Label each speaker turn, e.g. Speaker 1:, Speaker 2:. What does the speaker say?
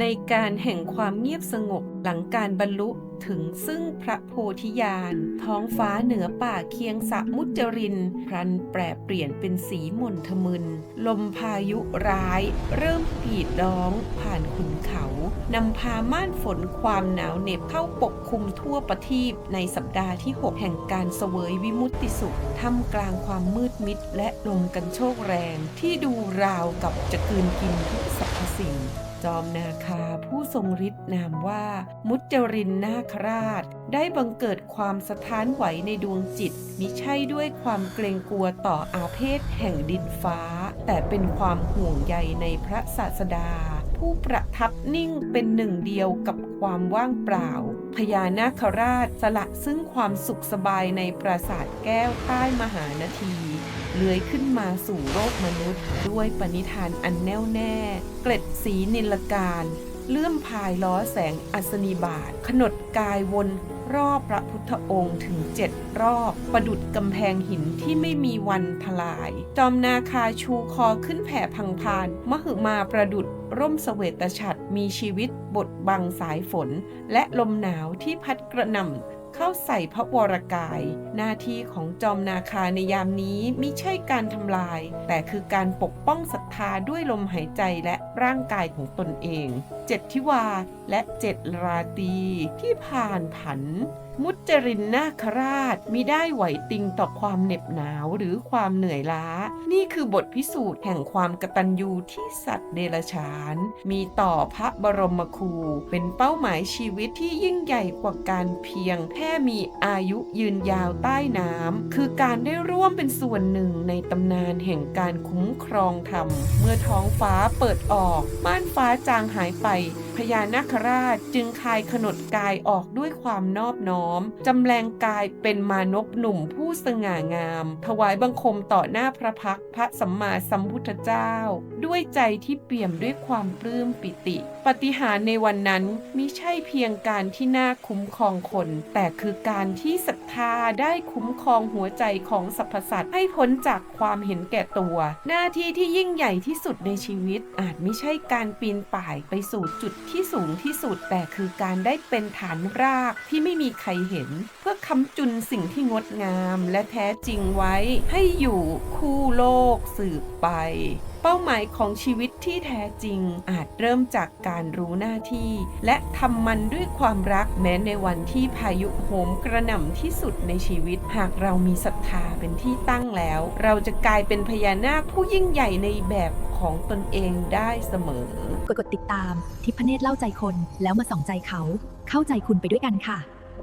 Speaker 1: ในการแห่งความเงียบสงบหลังการบรรลุถึงซึ่งพระโพธิญาณ ท้องฟ้าเหนือป่าเคียงสะมุจรินพลันแปรเปลี่ยนเป็นสีหม่นทมึน ลมพายุร้าย เริ่มกรีดร้องผ่านขุนเขา นำพาม่านฝนความหนาวเหน็บเข้าปกคลุมทั่วประทีปในสัปดาห์ที่ 6 แห่งการเสวยวิมุตติสุขท่ามกลางความมืดมิดและลมกันโชกแรงที่ดูราวกับจะกืนกินทุกสรรพสิ่ง จอมนาคาผู้ทรงฤทธิ์นามว่า มุจรินนาคราช ได้บังเกิดความสะท้านไหวในดวงจิต มิใช่ด้วยความเกรงกลัวต่ออาเพศแห่งดินฟ้า แต่เป็นความห่วงใยในพระศาสดา ผู้ประทับนิ่งเป็นหนึ่งเดียวกับความว่างเปล่า พญานาคราชสละซึ่งความสุขสบายในปราสาทแก้วใต้มหานาที เลื้อยขึ้นมาสู่โลกมนุษย์ ด้วยปณิธานอันแน่วแน่ เกล็ดสีนิลการ เลื่อมพายล้อแสงอัศนีบาท ขนดกายวน รอบพระพุทธองค์ถึงเจ็ดรอบ ประดุดกำแพงหินที่ไม่มีวันทลาย จอมนาคาชูคอขึ้นแผ่พังพาน มหึมาประดุดร่มเสวตฉัตรมีชีวิตบดบังสายฝน และลมหนาวที่พัดกระหน่ำ เข้าใส่พระวรกาย หน้าที่ของจอมนาคาในยามนี้มิใช่การทำลาย แต่คือการปกป้องศรัทธาด้วยลมหายใจและร่างกายของตนเอง เจ็ดทิวาและเจ็ดราตีที่ผ่านผันมุจรินนาคราชมิได้ไหวติงต่อความเหน็บหนาวหรือความเหนื่อยล้า นี่คือบทพิสูจน์แห่งความกตัญญูที่สัตว์เดรัจฉาน มีต่อพระบรมครู เป็นเป้าหมายชีวิตที่ยิ่งใหญ่กว่าการเพียง แค่มีอายุยืนยาวใต้น้ำคือการได้ร่วมเป็นส่วนหนึ่งในตำนานแห่งการคุ้มครองธรรม เมื่อท้องฟ้าเปิดออกม่านฟ้าจางหายไปพญานาคราชจึงคายขนดกายออกด้วยความนอบน้อม จำแรงกายเป็นมานพหนุ่มผู้สง่างาม ถวายบังคมต่อหน้าพระพักพระสัมมาสัมพุทธเจ้า ด้วยใจที่เปี่ยมด้วยความปลื้มปิติปฏิหารในวันนั้นมิใช่เพียงการที่น่าคุ้มครองคน แต่คือการที่ศรัทธาได้คุ้มครองหัวใจของสรรพสัตว์ให้พ้นจากความเห็นแก่ตัว หน้าที่ที่ยิ่งใหญ่ที่สุดในชีวิต อาจไม่ใช่การปีนป่ายไปสู่จุดที่สูงที่สุด แต่คือการได้เป็นฐานรากที่ไม่มีใครเห็น เพื่อค้ำจุนสิ่งที่งดงาม และแท้จริงไว้ให้อยู่คู่โลกสืบไป เป้าหมายของชีวิตที่แท้จริงอาจเริ่มจากการรู้หน้าที่ และทำมันด้วยความรักแม้ในวันที่พายุโหมกระหน่ำที่สุดในชีวิต หากเรามีศรัทธาเป็นที่ตั้งแล้ว เราจะกลายเป็นพญานาคผู้ยิ่งใหญ่ในแบบของตนเองได้เสมอ
Speaker 2: กดกดติดตาม ทิพเนตรเล่าใจคนแล้วมาส่องใจเขา เข้าใจคุณไปด้วยกันค่ะ